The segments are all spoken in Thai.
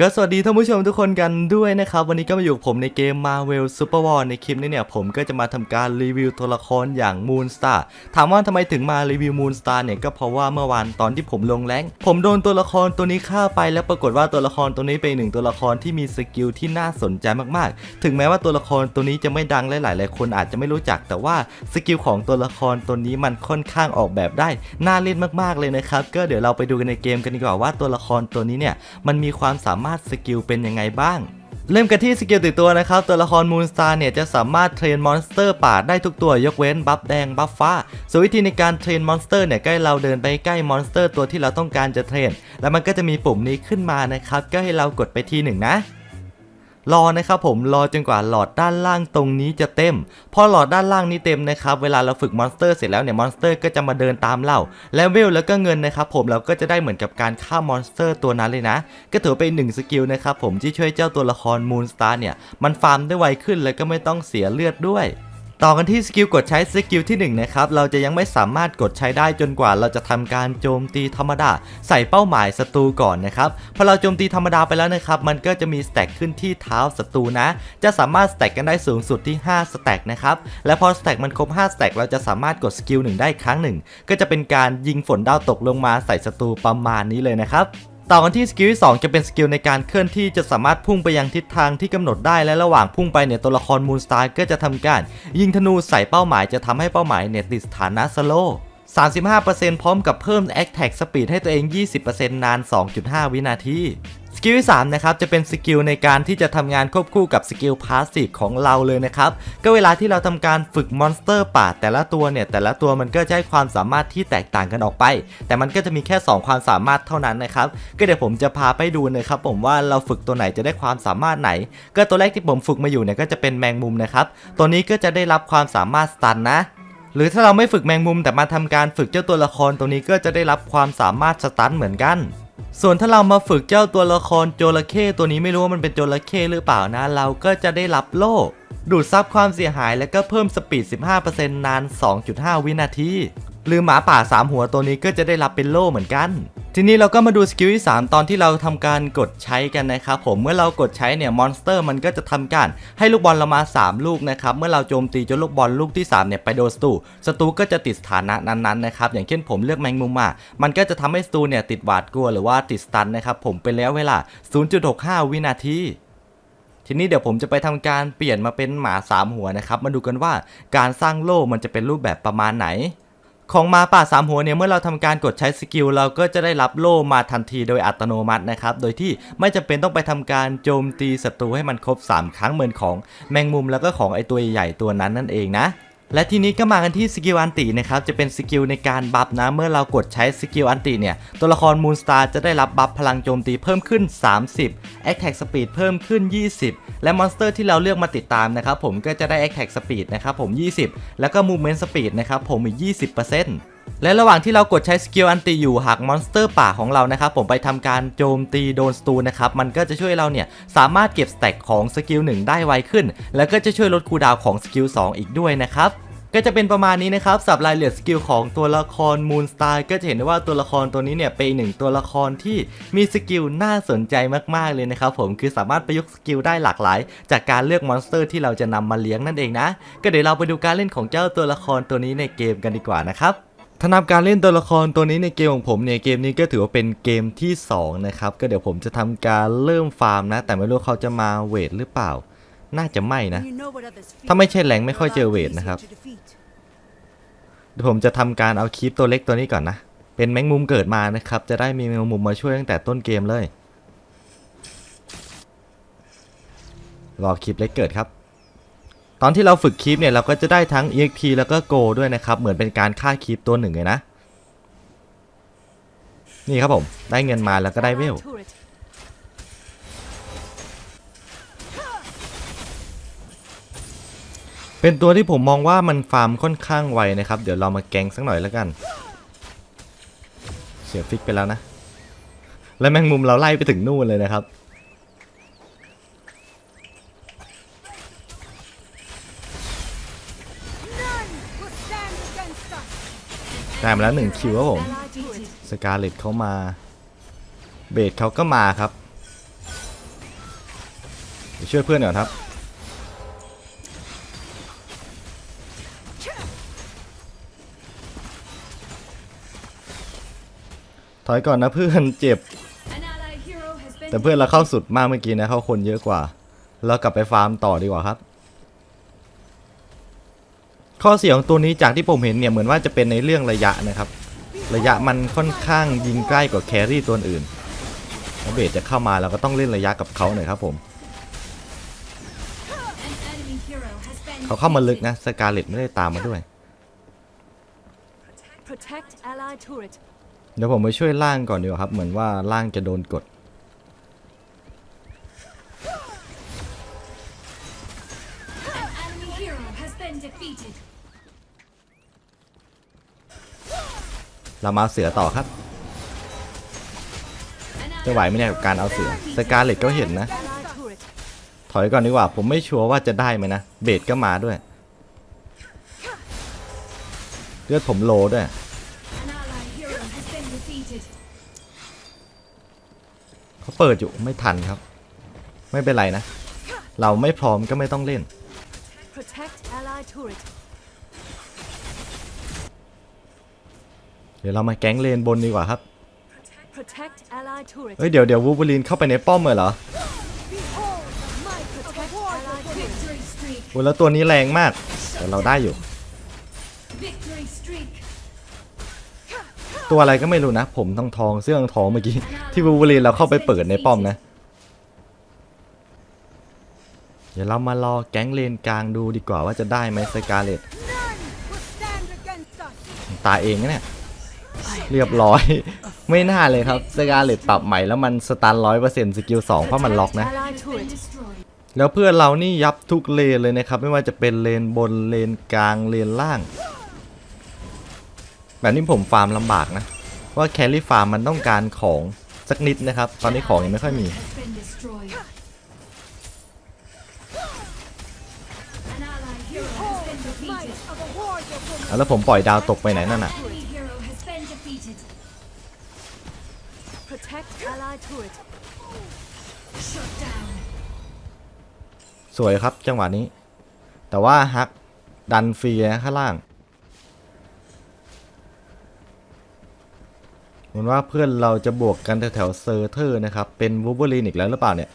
ก็สวัสดีท่านผู้ชมทุกคนกันด้วยนะครับ วันนี้ก็มาอยู่ผมในเกม Marvel Super War ในคลิปนี้เนี่ย ผมก็จะมาทำการรีวิวตัวละครอย่าง Moon Star ถามว่าทำไมถึงมารีวิว Moon Star เนี่ย ก็เพราะว่าเมื่อวานตอนที่ผมลงแรงผมโดนตัวละครตัวนี้ฆ่าไปแล้วปรากฏว่าตัวละครตัวนี้เป็นหนึ่งตัวละครที่มีสกิลที่น่าสนใจมากๆ ถึงแม้ว่าตัวละครตัวนี้จะไม่ดังและหลายๆ คนอาจจะไม่รู้จัก แต่ว่าสกิลของตัวละครตัวนี้มันค่อนข้างออกแบบได้น่าเล่นมากๆเลยนะครับก็เดี๋ยวเราไปดูกันในเกมกันดีกว่าว่าตัวละครตัวนี้เนี่ยมันมีความสามารถสกิลเป็นยังไงบ้าง เริ่มกันที่สกิลติดตัวนะครับ ตัวละครมูนสตาร์เนี่ยจะสามารถเทรนมอนสเตอร์ป่าได้ทุกตัวยกเว้นบัฟแดงบัฟฟ้า ส่วนวิธีในการเทรนมอนสเตอร์เนี่ยใกล้เราเดินไปใกล้มอนสเตอร์ตัวที่เราต้องการจะเทรน แล้วมันก็จะมีปุ่มนี้ขึ้นมานะครับก็ให้เรากดไปทีหนึ่งนะ รอนะครับผมรอจนกว่าหลอดด้านล่างตรงนี้จะเต็ม พอหลอดด้านล่างนี้เต็มนะครับเวลาเราฝึกมอนสเตอร์เสร็จแล้วเนี่ยมอนสเตอร์ก็จะมาเดินตามเราและเวลแล้วก็เงินนะครับผมเราก็จะได้เหมือนกับการฆ่ามอนสเตอร์ตัวนั้นเลยนะ ก็ถือเป็นหนึ่งสกิลนะครับผมที่ช่วยเจ้าตัวละครมูนสตาร์เนี่ยมันฟาร์มได้ไวขึ้นแล้วก็ไม่ต้องเสียเลือดด้วย ต่อกันที่สกิลกดใช้สกิลที่ 1 นะครับ เราจะยังไม่สามารถกดใช้ได้จนกว่าเราจะทำการโจมตีธรรมดา ใส่เป้าหมายศัตรูก่อนนะครับพอเราโจมตีธรรมดาไปแล้วนะครับ มันก็จะมีสแต็กขึ้นที่เท้าศัตรูนะ จะสามารถสแต็กกันได้สูงสุดที่5สแต็กนะครับ และพอสแต็กมันครบ5สแต็กเราจะสามารถกดสกิลหนึ่งได้ครั้งหนึ่งก็จะเป็นการยิงฝนดาวตกลงมาใส่ศัตรูประมาณนี้เลยนะครับ ต่อกันที่สกิลที่2จะเป็นสกิลในการเคลื่อนที่จะสามารถพุ่งไปยังทิศทางที่กำหนดได้และระหว่างพุ่งไปเนี่ยตัวละครมูนสตาร์ก็จะทำการ ยิงธนูใส่เป้าหมายจะทำให้เป้าหมายเนี่ยติดสถานะสโล35%พร้อมกับเพิ่ม Attack Speed ให้ตัวเอง 20%นาน 2.5 วินาที สกิลที่3นะครับจะเป็นสกิลในการที่จะทำงานควบคู่กับสกิลพาสซีฟของเราเลยนะครับก็เวลาที่เราทำการฝึกมอนสเตอร์ป่าแต่ละตัวเนี่ยแต่ละตัวมันก็จะให้ความสามารถที่แตกต่างกันออกไป แต่มันก็จะมีแค่ 2 ความสามารถเท่านั้นนะครับก็เดี๋ยวผมจะพาไปดูนะครับผมว่าเราฝึกตัวไหนจะได้ความสามารถไหน ก็ตัวแรกที่ผมฝึกมาอยู่เนี่ยก็จะเป็นแมงมุมนะครับตัวนี้ก็จะได้รับความสามารถสตันนะหรือถ้าเราไม่ฝึกแมงมุมแต่มาทำการฝึกเจ้าตัวละครตัวนี้ก็จะได้รับความสามารถสตันเหมือนกัน ส่วนถ้าเรามาฝึกเจ้าตัวละครโจระเข้ตัวนี้ไม่รู้ว่ามันเป็นโจระเข้หรือเปล่านะ เราก็จะได้รับโล่ ดูดซับความเสียหายและก็เพิ่มสปีด 15%นาน 2.5 วินาที หรือหมาป่า 3 หัวตัวนี้ก็จะได้รับเป็นโล่เหมือนกัน ทีนี้เราก็มาดูสกิลที่ 3 ตอนที่เราทำการกดใช้กันนะครับผมเมื่อเรากดใช้เนี่ยมอนสเตอร์มันก็จะทำการให้ลูกบอลเรามา 3 ลูกนะครับเมื่อเราโจมตีจนลูกบอลลูกที่3เนี่ยไปโดนศัตรูศัตรูก็จะติดสถานะนั้นๆนะครับอย่างเช่นผมเลือกแมงมุมมา มันก็จะทำให้ศัตรูเนี่ยติดหวาดกลัวหรือว่าติดสตันนะครับผมเป็นระยะเวลา 0.65 วินาทีทีนี้เดี๋ยวผมจะไปทำการเปลี่ยนมาเป็นหมา 3 หัวนะครับมาดูกันว่าการสร้างโล่มันจะเป็นรูปแบบประมาณไหน ของมาป่า3หัวเนี่ยเมื่อเราทำการกดใช้สกิลเราก็จะได้รับโล่มาทันทีโดยอัตโนมัตินะครับ โดยที่ไม่จำเป็นต้องไปทำการโจมตีศัตรูให้มันครบ 3 ครั้งเหมือนของแมงมุมแล้วก็ของไอตัวใหญ่ตัวนั้นนั่นเองนะ และทีนี้ก็มากันที่สกิลอันตินะครับจะเป็นสกิลในการบัฟนะเมื่อเรากดใช้สกิลอันติเนี่ยตัวละครมูนสตาร์จะได้รับบัฟพลังโจมตีเพิ่มขึ้น 30 Attack Speed เพิ่มขึ้น 20 และมอนสเตอร์ที่เราเลือกมาติดตามนะครับผมก็จะได้ Attack Speed นะครับผม 20 แล้วก็ Movement Speed นะครับผมอีก 20% และระหว่างที่เรากดใช้สกิลอันติอยู่หากมอนสเตอร์ป่าของเรานะครับผมไปทำการโจมตีโดนสตูนะครับมันก็จะช่วยเราเนี่ยสามารถเก็บสแต็กของสกิล1ได้ไวขึ้น แล้วก็จะช่วยลดคูดาวของสกิล2อีกด้วยนะครับก็จะเป็นประมาณนี้นะครับสับรายละเอียดสกิลของตัวละครมูนสตาร์ก็จะเห็นได้ว่าตัวละครตัวนี้เนี่ยเป็นหนึ่งตัวละครที่มีสกิลน่าสนใจมากๆเลยนะครับผมคือสามารถประยุกต์สกิลได้หลากหลาย จากการเลือกมอนสเตอร์ที่เราจะนำมาเลี้ยงนั่นเองนะ ก็เดี๋ยวเราไปดูการเล่นของเจ้าตัวละครตัวนี้ในเกมกันดีกว่านะครับ ถ้านับการเล่นตัวละครตัวนี้ในเกมของผมเนี่ยเกมนี้ก็ถือว่าเป็นเกมที่สองนะครับ ก็เดี๋ยวผมจะทำการเริ่มฟาร์มนะ แต่ไม่รู้เขาจะมาเวทหรือเปล่า น่าจะไม่นะ ถ้าไม่ใช่แรงไม่ค่อยเจอเวทนะครับเดี๋ยวผมจะทำการเอาคลิปตัวเล็กตัวนี้ก่อนนะ เป็นแมงมุมเกิดมานะครับ จะได้มีแมงมุมมาช่วยตั้งแต่ต้นเกมเลย รอคลิปเล็กเกิดครับ ตอนที่เราฝึกคลิปเนี่ยเราก็จะได้ทั้ง EXP แล้วก็ Go ด้วยนะครับ เหมือนเป็นการฆ่าคลิปตัวหนึ่งเลยนะ นี่ครับผม ได้เงินมาแล้วก็ได้เวลเป็นตัวที่ผมมองว่ามันฟาร์มค่อนข้างไวนะครับ เดี๋ยวเรามาแกงสักหน่อยแล้วกัน เสียฟิกไปแล้วนะ และแมงมุมเราไล่ไปถึงนู่นเลยนะครับ ได้มาแล้วหนึ่งคิวครับผมสกาเลตเขามา เบดเขาก็มาครับช่วยเพื่อนก่อนครับถอยก่อนนะเพื่อนเจ็บ แต่เพื่อนเราเข้าสุดมากเมื่อกี้นะ เข้าคนเยอะกว่า เรากลับไปฟาร์มต่อดีกว่าครับ ข้อเสียของตัวนี้จากที่ผมเห็นเนี่ยเหมือนว่าจะเป็นในเรื่องระยะนะครับ ระยะมันค่อนข้างยิงใกล้กว่าแครี่ตัวอื่นแล้วเบสจะเข้ามาเราก็ต้องเล่นระยะกับเขาหน่อยครับผม an enemy hero has been เขาเข้ามาลึกนะสกาเลตไม่ได้ตามมาด้วย Protect ally turret เดี๋ยวผมไปช่วยล่างก่อนดีกว่าครับ เหมือนว่าล่างจะโดนกด เรามาเอาเสือต่อครับ An จะไหวไหมเนี่ยกับการเอาเสือสกาเลตก็เห็นนะ ally turret ถอยก่อนดีกว่า ผมไม่ชัวร์ว่าจะได้ไหมนะ เบสก็มาด้วย เลือดผมโลด้วย An ally hero has been defeated เขาเปิดอยู่ไม่ทันครับ ไม่เป็นไรนะ เราไม่พร้อมก็ไม่ต้องเล่น Protect ally turret เดี๋ยวเรามาแก๊งเลนบนดีกว่าครับ Protect ally turret เฮ้ยเดี๋ยวเดี๋ยววูบูลินเข้าไปในป้อมเลยเหรอ Behold the might of a ally victory streak โอ้แล้วตัวนี้แรงมาก แต่เราได้อยู่ victory streak ตัวอะไรก็ไม่รู้นะ ผมทองทองๆเสื้อทองทองๆเมื่อกี้ ที่วูบูลินเราเข้าไปเปิดในป้อมนะ เดี๋ยวเรามารอแก๊งเลนกลางดูดีกว่าว่าจะได้ไหมสกาเลตตายเองนะเนี่ยเรียบร้อย ไม่น่าเลยครับสกาเลตปรับใหม่แล้วมันสตันร้อยเปอร์เซ็นต์สกิลสองเพราะมันล็อกนะ แล้วเพื่อนเรานี่ยับทุกเลนเลยนะครับ ไม่ว่าจะเป็นเลนบนเลนกลางเลนล่าง แบบนี้ผมฟาร์มลำบากนะ ว่าแคลรี่ฟาร์มมันต้องการของสักนิดนะครับ ตอนนี้ของยังไม่ค่อยมี แล้วผมปล่อยดาวตกไปไหนนั่นน่ะ Enemy hero has been defeated Protect ally turret. shut down สวยครับจังหวะนี้ แต่ว่าฮักดันฟรีนะข้างล่างเหมือนว่าเพื่อนเราจะบวกกันแถวๆเซอร์เทอร์นะครับ เป็นวูเบอรีนอีกแล้วหรือเปล่าเนี่ย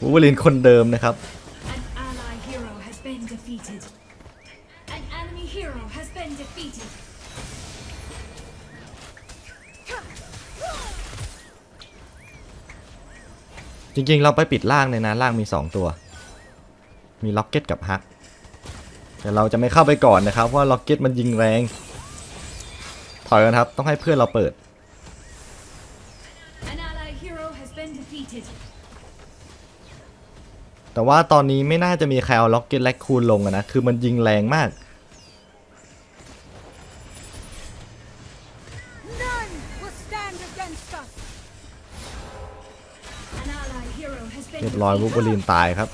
วูเบอรีนคนเดิมนะครับ An ally hero has been defeated An enemy hero has been defeated จริงๆ เราไปปิดล่างเลยนะล่างมี 2 ตัว มีล็อกเก็ตกับฮัก แต่เราจะไม่เข้าไปก่อนนะครับว่าล็อกเก็ตมันยิงแรง ถอยกันครับ ต้องให้เพื่อนเราเปิด An ally hero has been defeated แต่ว่าตอนนี้ไม่น่าจะมีใครเอาล็อกเก็ตและคูณลงอะนะ คือมันยิงแรงมาก รียบร้อยวู defeated บลีนตายครับ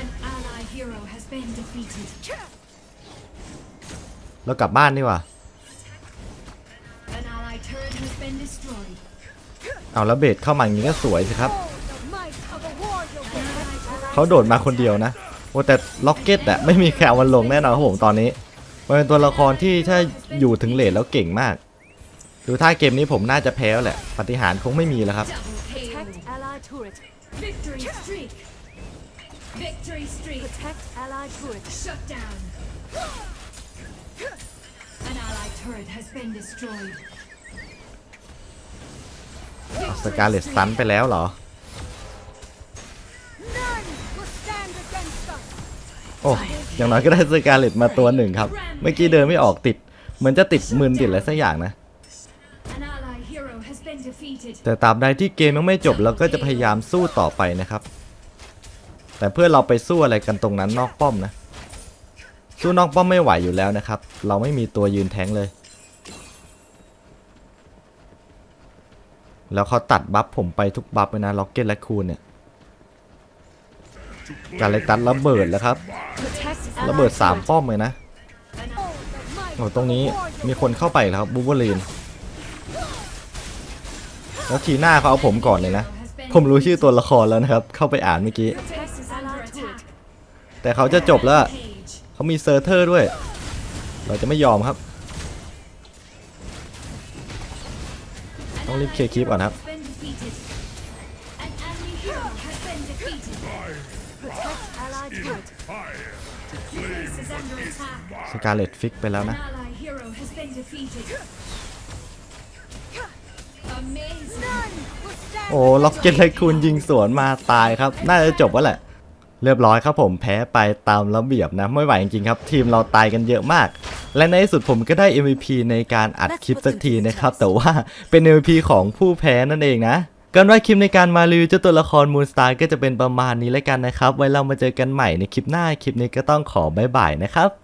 An ally hero has been defeated แล้วกลับบ้านดีกว่า An ally turret has been destroyed เอาแล้วเบสเข้ามาอย่างนี้ก็สวยสิครับ Oh, the might of a warrior. An ally turret เขาโดดมาคนเดียวนะ โอ้แต่ล็อกเก็ตอะไม่มีใครเอามันลงแน่นอนครับผมตอนนี้ มันเป็นตัวละครที่ถ้าอยู่ถึงเลทแล้วเก่งมาก ดูท่าเกมนี้ผมน่าจะแพ้แล้วแหละปฏิหารย์คงไม่มีแล้วครับ double kill Protect ally turret. Victory streak Victory streak Protect ally turret. Shut down An ally turret has been destroyed สกาเลตสตันไปแล้วเหรอ None will stand against us. โอ้อย่างน้อยก็ได้สกาเลตมาตัวหนึ่งครับ เมื่อกี้เดินไม่ออกติด เหมือนจะติดมืนติดอะไรสักอย่างนะ แต่ตราบใดที่เกมยังไม่จบเราก็จะพยายามสู้ต่อไปนะครับ แต่เพื่อเราไปสู้อะไรกันตรงนั้นนอกป้อมนะ สู้นอกป้อมไม่ไหวอยู่แล้วนะครับ เราไม่มีตัวยืนแทงค์เลย แล้วเขาตัดบัฟผมไปทุกบัฟเลยนะล็อกเก็ตและคูณเนี่ยการเลยตัดระเบิดแล้วครับ Protect ระเบิด ally สาม turret. ป้อมเลยนะ Oh, the might โอ้ of ตรงนี้ a warrior. มีคนเข้าไปแล้วครับบูเบอรีน แล้วทีหน้าเขาเอาผมก่อนเลยนะ ผมรู้ชื่อตัวละครแล้วนะครับ เข้าไปอ่านเมื่อกี้ แต่เขาจะจบแล้ว เขามีเซอร์เทอร์ด้วย เราจะไม่ยอมครับ ต้องรีบเคลียร์คลิปก่อนครับ สกาเลตฟิกไปแล้วนะ โอ้ล็อกเก็ตไลคูนยิงสวนมาตายครับ น่าจะจบแล้วแหละ เรียบร้อยครับผมแพ้ไปตามระเบียบนะ ไม่ไหวจริงๆครับ ทีมเราตายกันเยอะมาก และในที่สุดผมก็ได้ MVP ในการอัดคลิปสักทีนะครับ แต่ว่าเป็น MVP ของผู้แพ้นั่นเองนะกันว่าคลิปในการมารีวิวเจ้าตัวละครมูนสตาร์ก็จะเป็นประมาณนี้แล้วกันนะครับ ไว้เรามาเจอกันใหม่ในคลิปหน้าคลิปนี้ก็ต้องขอบายบายนะครับ